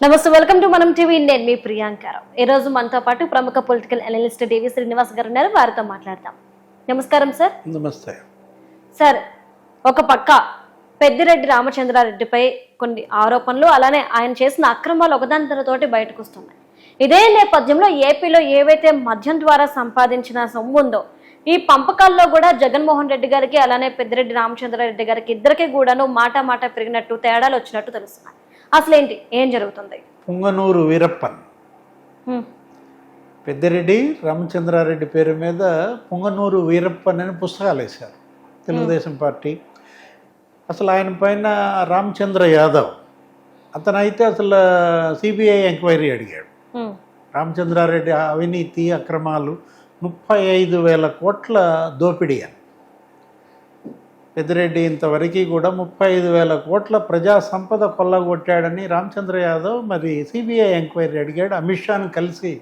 నమస్తే welcome to మనం TV నేను మీ ప్రియాంకారావు ఈ రోజు మనతో పాటు ప్రముఖ పొలిటికల్ అనలిస్ట్ దేవి శ్రీనివాస్ గారు ఉన్నారు. వారితో మాట్లాడదాం. నమస్కారం సార్ నమస్తే. సార్ ఒక పక్క పెద్దిరెడ్డి రామచంద్రారెడ్డిపై కొన్ని ఆరోపణలు అలానే ఆయన చేసిన అక్రమాలు ఒకదాని తరతోటి బయటకు వస్తున్నాయి ఇదే నేపథ్యంలో ఏపీలో ఏవైతే మద్యం ద్వారా సంపాదించిన సొమ్ము ఉందో ఈ పంపకాల్లో కూడా జగన్మోహన్ రెడ్డి గారికి అలానే పెద్దిరెడ్డి రామచంద్రారెడ్డి గారికి ఇద్దరికి కూడాను మాట మాట పెరిగినట్టు తేడాలు వచ్చినట్టు తెలుస్తున్నాయి. అసలేంటి? ఏం జరుగుతుంది? పుంగనూరు వీరప్పన్. పెద్దిరెడ్డి రామచంద్రారెడ్డి పేరు మీద పుంగనూరు వీరప్పన్ అని పుస్తకాలు వేశారు తెలుగుదేశం పార్టీ. అసలు ఆయన పైన రామచంద్ర యాదవ్ అతను అయితే అసలు సిబిఐ ఎంక్వైరీ అడిగాడు. రామచంద్రారెడ్డి అవినీతి అక్రమాలు ముప్పై ఐదు వేల కోట్ల దోపిడీ అని. పెద్దిరెడ్డి ఇంతవరకు కూడా ముప్పై ఐదు వేల కోట్ల ప్రజా సంపద కొల్లగొట్టాడని రామచంద్ర యాదవ్ మరి సిబిఐ ఎంక్వైరీ అడిగాడు. అమిత్ షాను కలిసి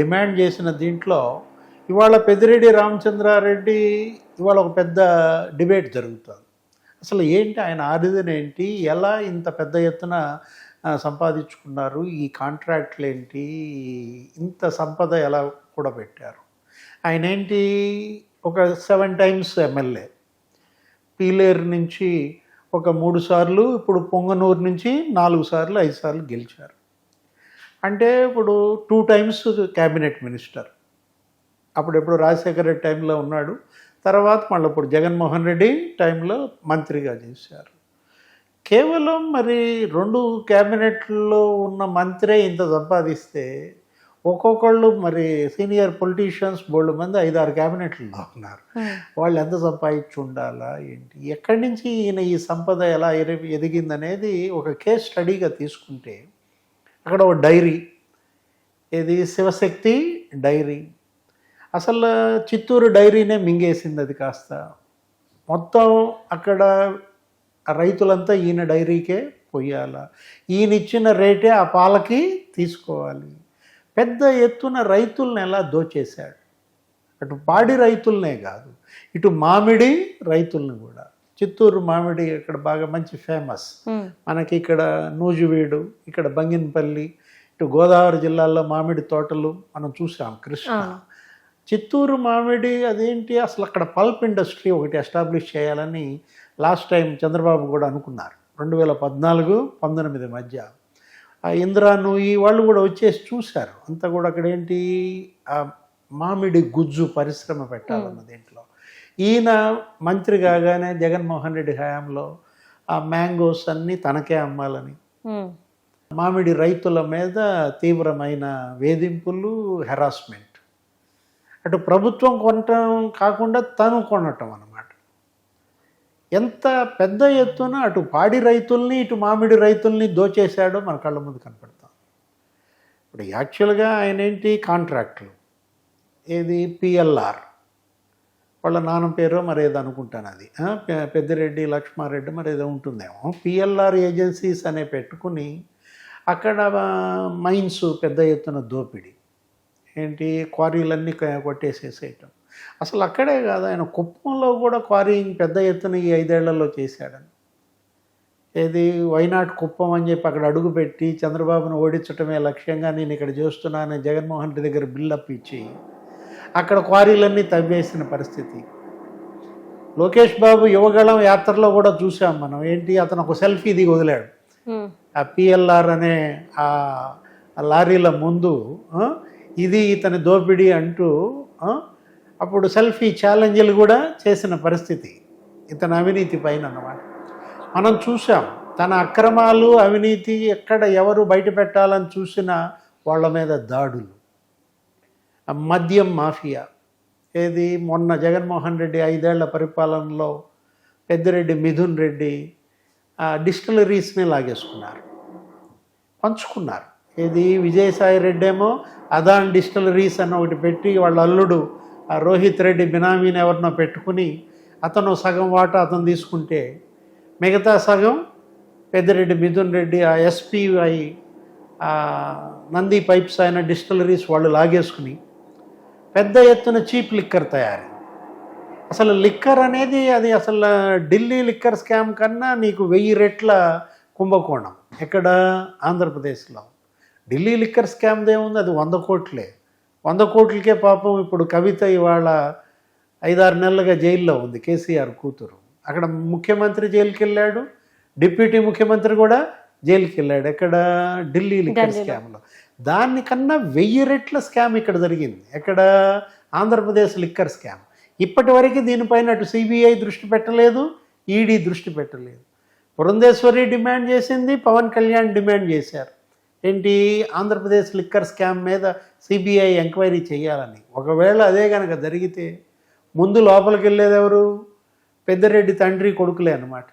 డిమాండ్ చేసిన దీంట్లో ఇవాళ పెద్దిరెడ్డి రామచంద్రారెడ్డి ఇవాళ ఒక పెద్ద డిబేట్ జరుగుతుంది. అసలు ఏంటి ఆయన ఆరిజన్ ఏంటి? ఎలా ఇంత పెద్ద ఎత్తున సంపాదించుకున్నారు? ఈ కాంట్రాక్ట్లు ఏంటి? ఇంత సంపద ఎలా కూడా పెట్టారు ఆయన ఏంటి? ఒక సెవెన్ టైమ్స్ ఎమ్మెల్యే. పీలేరు నుంచి ఒక మూడు సార్లు ఇప్పుడు పొంగనూరు నుంచి నాలుగు సార్లు ఐదు సార్లు గెలిచారు. అంటే ఇప్పుడు టూ టైమ్స్ క్యాబినెట్ మినిస్టర్. అప్పుడెప్పుడు రాజశేఖర రెడ్డి టైంలో ఉన్నాడు. తర్వాత మళ్ళీ ఇప్పుడు జగన్మోహన్ రెడ్డి టైంలో మంత్రిగా చేశారు. కేవలం మరి రెండు క్యాబినెట్లో ఉన్న మంత్రే ఇంత సంపాదిస్తే ఒక్కొక్కళ్ళు మరి సీనియర్ పొలిటీషియన్స్ బోల్డ్ మంది ఐదారు క్యాబినెట్లో ఉన్నారు. వాళ్ళు ఎంత సంపాదించి ఉండాలా ఏంటి? ఎక్కడి నుంచి ఈయన ఈ సంపద ఎలా ఎరి- ఎదిగిందనేది ఒక కేస్ స్టడీగా తీసుకుంటే అక్కడ ఒక డైరీ. ఇది శివశక్తి డైరీ. అసలు చిత్తూరు డైరీనే మింగేసింది అది కాస్త. మొత్తం అక్కడ రైతులంతా ఈయన డైరీకే పొయ్యాలా ఈయన ఇచ్చిన రేటే ఆ పాలకి తీసుకోవాలి. పెద్ద ఎత్తున రైతుల్ని ఎలా దోచేశాడు? అటు పాడి రైతులనే కాదు ఇటు మామిడి రైతుల్ని కూడా. చిత్తూరు మామిడి ఇక్కడ బాగా మంచి ఫేమస్. మనకి ఇక్కడ నూజువీడు ఇక్కడ బంగినపల్లి ఇటు గోదావరి జిల్లాల్లో మామిడి తోటలు మనం చూసాం కృష్ణ. చిత్తూరు మామిడి అదేంటి? అసలు అక్కడ పల్ప్ ఇండస్ట్రీ ఒకటి ఎస్టాబ్లిష్ చేయాలని లాస్ట్ టైం చంద్రబాబు కూడా అనుకున్నారు. రెండు వేల పద్నాలుగు పంతొమ్మిది మధ్య. ఆ ఇందిరా నూయి వాళ్ళు కూడా వచ్చేసి చూశారు. అంతా కూడా అక్కడ ఏంటి? ఆ మామిడి గుజ్జు పరిశ్రమ పెట్టాలన్న దీంట్లో ఈయన మంత్రి కాగానే జగన్మోహన్ రెడ్డి హయాంలో ఆ మ్యాంగోస్ అన్నీ తనకే అమ్మాలని. హ్మ్. మామిడి రైతుల మీద తీవ్రమైన వేధింపులు హెరాస్మెంట్ అటు ప్రభుత్వం కొనటం కాకుండా తను కొనటం అన్నమాట. ఎంత పెద్ద ఎత్తున అటు పాడి రైతుల్ని ఇటు మామిడి రైతుల్ని దోచేశాడో మన కళ్ళ ముందు కనపడతాం. ఇప్పుడు యాక్చువల్గా ఆయన ఏంటి కాంట్రాక్ట్లు ఏది పిఎల్ఆర్ వాళ్ళ నాన్న పేరు మరేదో అనుకుంటాను అది. పెద్దిరెడ్డి లక్ష్మారెడ్డి మరేదో ఉంటుందేమో. పిఎల్ఆర్ ఏజెన్సీస్ అనే పెట్టుకుని అక్కడ మైన్స్ పెద్ద ఎత్తున దోపిడీ. ఏంటి? క్వారీలన్నీ కొట్టేసేసేయటం. అసలు అక్కడే కాదు ఆయన కుప్పంలో కూడా క్వారీయింగ్ పెద్ద ఎత్తున ఈ ఐదేళ్ళలో చేశాడని ఏది వైనాట్ కుప్పం అని చెప్పి అక్కడ అడుగుపెట్టి చంద్రబాబును ఓడించటమే లక్ష్యంగా నేను ఇక్కడ చేస్తున్నానని జగన్మోహన్ రెడ్డి దగ్గర బిల్డప్ ఇచ్చి అక్కడ క్వారీలన్నీ తవ్వేసిన పరిస్థితి. లోకేష్ బాబు యువగళం యాత్రలో కూడా చూసాం మనం. ఏంటి అతను ఒక సెల్ఫీ దిగి వదిలాడు. ఆ పిఎల్ఆర్ అనే ఆ లారీల ముందు ఇది ఇతని దోపిడీ అంటూ అప్పుడు సెల్ఫీ ఛాలెంజ్లు కూడా చేసిన పరిస్థితి. ఇతని అవినీతి పైన అన్నమాట మనం చూసాం తన అక్రమాలు అవినీతి ఎక్కడ ఎవరు బయట పెట్టాలని చూసినా వాళ్ళ మీద దాడులు. మద్యం మాఫియా. ఏది? మొన్న జగన్మోహన్ రెడ్డి ఐదేళ్ళ పరిపాలనలో పెద్దిరెడ్డి మిథున్ రెడ్డి డిస్టిలరీస్ని లాగేసుకున్నారు. పంచుకున్నారు. ఏది? విజయసాయి రెడ్డి ఏమో అదాన్ డిస్టిలరీస్ అని ఒకటి పెట్టి వాళ్ళ అల్లుడు ఆ రోహిత్ రెడ్డి బినామీని ఎవరినో పెట్టుకుని అతను సగం వాటా అతను తీసుకుంటే మిగతా సగం పెద్దిరెడ్డి మిథున్ రెడ్డి ఆ ఎస్పీఐ నంది పైప్స్ అయిన డిస్టిలరీస్ వాళ్ళు లాగేసుకుని పెద్ద ఎత్తున చీప్ లిక్కర్ తయారు అసలు లిక్కర్ అనేది అది అసలు ఢిల్లీ లిక్కర్ స్కామ్ కన్నా నీకు వెయ్యి రెట్ల కుంభకోణం. ఎక్కడ? ఆంధ్రప్రదేశ్లో. ఢిల్లీ లిక్కర్ స్కామ్ ఏముంది అది వంద కోట్లే. వంద కోట్లకే పాపం ఇప్పుడు కవిత ఇవాళ ఐదారు నెలలుగా జైల్లో ఉంది కేసీఆర్ కూతురు. అక్కడ ముఖ్యమంత్రి జైలుకి వెళ్ళాడు డిప్యూటీ ముఖ్యమంత్రి కూడా జైలుకి వెళ్ళాడు ఎక్కడ ఢిల్లీ లిక్కర్. స్కామ్లో. దానికన్నా వెయ్యి రెట్ల స్కామ్ ఇక్కడ జరిగింది. ఎక్కడ? Andhra Pradesh liquor scam. ఇప్పటి వరకు దీనిపైన అటు సిబిఐ దృష్టి పెట్టలేదు ఈడీ దృష్టి పెట్టలేదు. పురంధేశ్వరి డిమాండ్ చేసింది పవన్ కళ్యాణ్ డిమాండ్ చేశారు. ఏంటి? ఆంధ్రప్రదేశ్ లిక్కర్ స్కామ్ మీద సిబిఐ ఎంక్వైరీ చేయాలని. ఒకవేళ అదే కనుక జరిగితే ముందు లోపలికి వెళ్ళేది ఎవరు? పెద్దరెడ్డి తండ్రి కొడుకులే అనమాట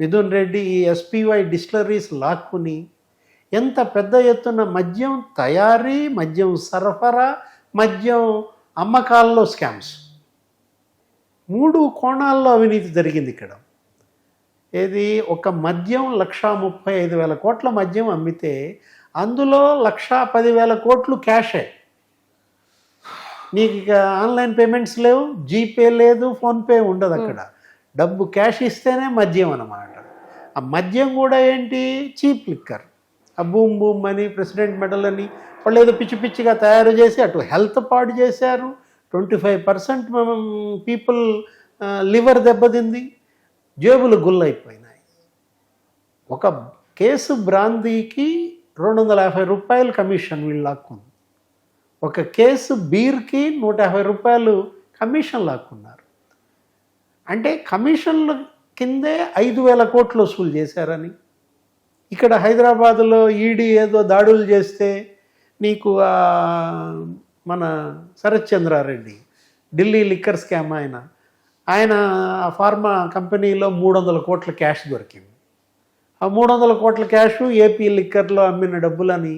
మిథున్ రెడ్డి ఈ ఎస్పీవై డిస్టిలరీస్ లాక్కుని ఎంత పెద్ద ఎత్తున మద్యం తయారీ మద్యం సరఫరా మద్యం అమ్మకాల్లో స్కామ్స్. మూడు కోణాల్లో అవినీతి జరిగింది ఇక్కడ. ఏది? ఒక మద్యం లక్షా ముప్పై ఐదు వేల కోట్ల మద్యం అమ్మితే అందులో లక్షా పదివేల కోట్లు క్యాషే. నీకు ఇక ఆన్లైన్ పేమెంట్స్ లేవు జీపే లేదు ఫోన్పే ఉండదు అక్కడ. డబ్బు క్యాష్ ఇస్తేనే మద్యం అన్నమాట. ఆ మద్యం కూడా ఏంటి? Cheap liquor. ఆ బూమ్ బూమ్ అని ప్రెసిడెంట్ మెడల్ అని వాళ్ళు ఏదో పిచ్చి పిచ్చిగా తయారు చేసి అటు హెల్త్ పాడు చేశారు. Twenty five percent people liver దెబ్బతింది. జేబులు గుల్లైపోయినాయి. ఒక కేసు బ్రాందీకి రెండు వందల యాభై రూపాయలు కమిషన్ వీళ్ళు లాక్కుంది ఒక కేసు బీర్కి నూట యాభై రూపాయలు కమిషన్ లాక్కున్నారు. అంటే కమిషన్ల కిందే ఐదు వేల కోట్లు వసూలు చేశారని. ఇక్కడ హైదరాబాదులో ఈడీ ఏదో దాడులు చేస్తే నీకు మన శరత్ చంద్రారెడ్డి ఢిల్లీ లిక్కర్ స్కామ్ ఆయన ఆయన ఆ ఫార్మా కంపెనీలో మూడు వందల కోట్ల క్యాష్ దొరికింది. ఆ మూడు వందల కోట్ల క్యాష్ ఏపీ లిక్కర్లో అమ్మిన డబ్బులని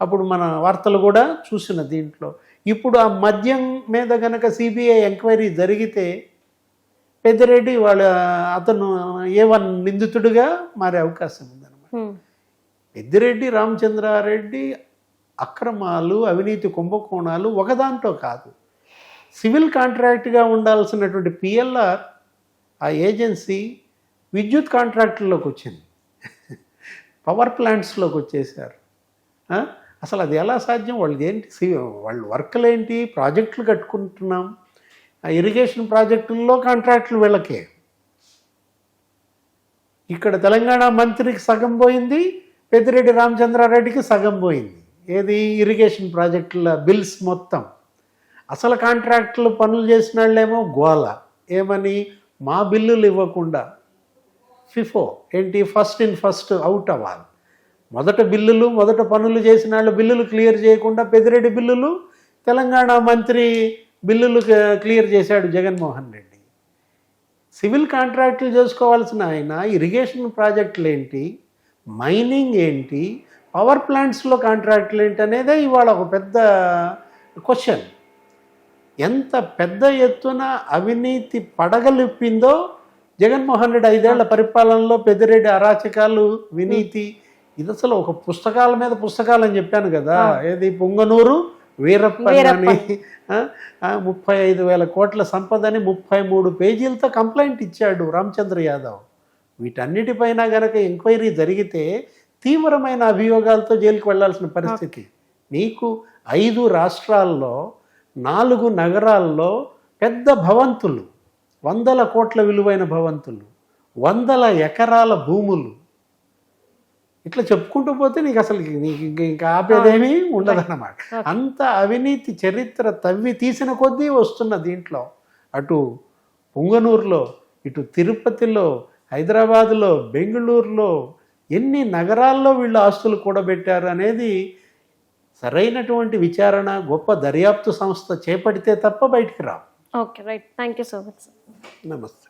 అప్పుడు మన వార్తలు కూడా చూసిన దీంట్లో. ఇప్పుడు ఆ మద్యం మీద గనక సిబిఐ ఎంక్వైరీ జరిగితే పెద్దిరెడ్డి వాళ్ళ అతను ఏ వన్ నిందితుడిగా మారే అవకాశం ఉందన్నమాట. పెద్దిరెడ్డి రామచంద్రారెడ్డి అక్రమాలు అవినీతి కుంభకోణాలు ఒకదాంట్లో కాదు. సివిల్ కాంట్రాక్ట్గా ఉండాల్సినటువంటి పిఎల్ఆర్ ఆ ఏజెన్సీ విద్యుత్ కాంట్రాక్టుల్లోకి వచ్చింది. పవర్ ప్లాంట్స్లోకి వచ్చేసారు అసలు అది ఎలా సాధ్యం? వాళ్ళది ఏంటి సి- వాళ్ళ వర్క్లు ఏంటి ప్రాజెక్టులు కట్టుకుంటున్నాం. ఆ ఇరిగేషన్ ప్రాజెక్టుల్లో కాంట్రాక్టులు వీళ్ళకే. ఇక్కడ తెలంగాణ మంత్రికి సగం పోయింది పెద్దిరెడ్డి రామచంద్రారెడ్డికి సగం పోయింది. ఏది? ఇరిగేషన్ ప్రాజెక్టుల బిల్స్ మొత్తం. అసలు కాంట్రాక్టులు పనులు చేసిన వాళ్ళేమో గోల. ఏమని? మా బిల్లులు ఇవ్వకుండా. ఫిఫో ఏంటి? ఫస్ట్ ఇన్ ఫస్ట్ అవుట్ అవ్వాలి. మొదట బిల్లులు మొదట పనులు చేసిన వాళ్ళు బిల్లులు క్లియర్ చేయకుండా పెద్దిరెడ్డి బిల్లులు తెలంగాణ మంత్రి బిల్లులు క్లియర్ చేశాడు జగన్మోహన్ రెడ్డి. సివిల్ కాంట్రాక్టులు చేసుకోవాల్సిన ఆయన ఇరిగేషన్ ప్రాజెక్టులు ఏంటి? మైనింగ్ ఏంటి? పవర్ ప్లాంట్స్లో కాంట్రాక్టులు ఏంటి అనేదే ఇవాళ ఒక పెద్ద క్వశ్చన్. ఎంత పెద్ద ఎత్తున అవినీతి పడగలిప్పిందో జగన్మోహన్ రెడ్డి ఐదేళ్ళ పరిపాలనలో పెద్దిరెడ్డి అరాచకాలు వినీతి ఇది అసలు ఒక పుస్తకాల మీద పుస్తకాలు అని చెప్పాను కదా. ఏది? పొంగనూరు వీరప్ప వీరప్ప. అని ఆ, ఆ, ముప్పై ఐదు వేల కోట్ల సంపదని ముప్పై మూడు పేజీలతో కంప్లైంట్ ఇచ్చాడు రామచంద్ర యాదవ్. వీటన్నిటిపైన గనక ఎంక్వైరీ జరిగితే తీవ్రమైన అభియోగాలతో జైలుకు వెళ్ళాల్సిన పరిస్థితి. నీకు ఐదు రాష్ట్రాల్లో నాలుగు నగరాల్లో పెద్ద భవంతులు వందల కోట్ల విలువైన భవంతులు వందల ఎకరాల భూములు. ఇట్లా చెప్పుకుంటూ పోతే నీకు అసలు నీకు ఇంక- ఇంకా ఆపేదేమీ ఉండదన్నమాట. అంత అవినీతి చరిత్ర తవ్వి తీసిన కొద్దీ వస్తున్న దీంట్లో అటు పుంగనూరులో ఇటు తిరుపతిలో హైదరాబాదులో బెంగళూరులో ఎన్ని నగరాల్లో వీళ్ళు ఆస్తులు కూడబెట్టారు అనేది సరైనటువంటి విచారణ గొప్ప దర్యాప్తు సంస్థ చేపడితే తప్ప బయటికి రావు. Okay right thank you so much నమస్తే.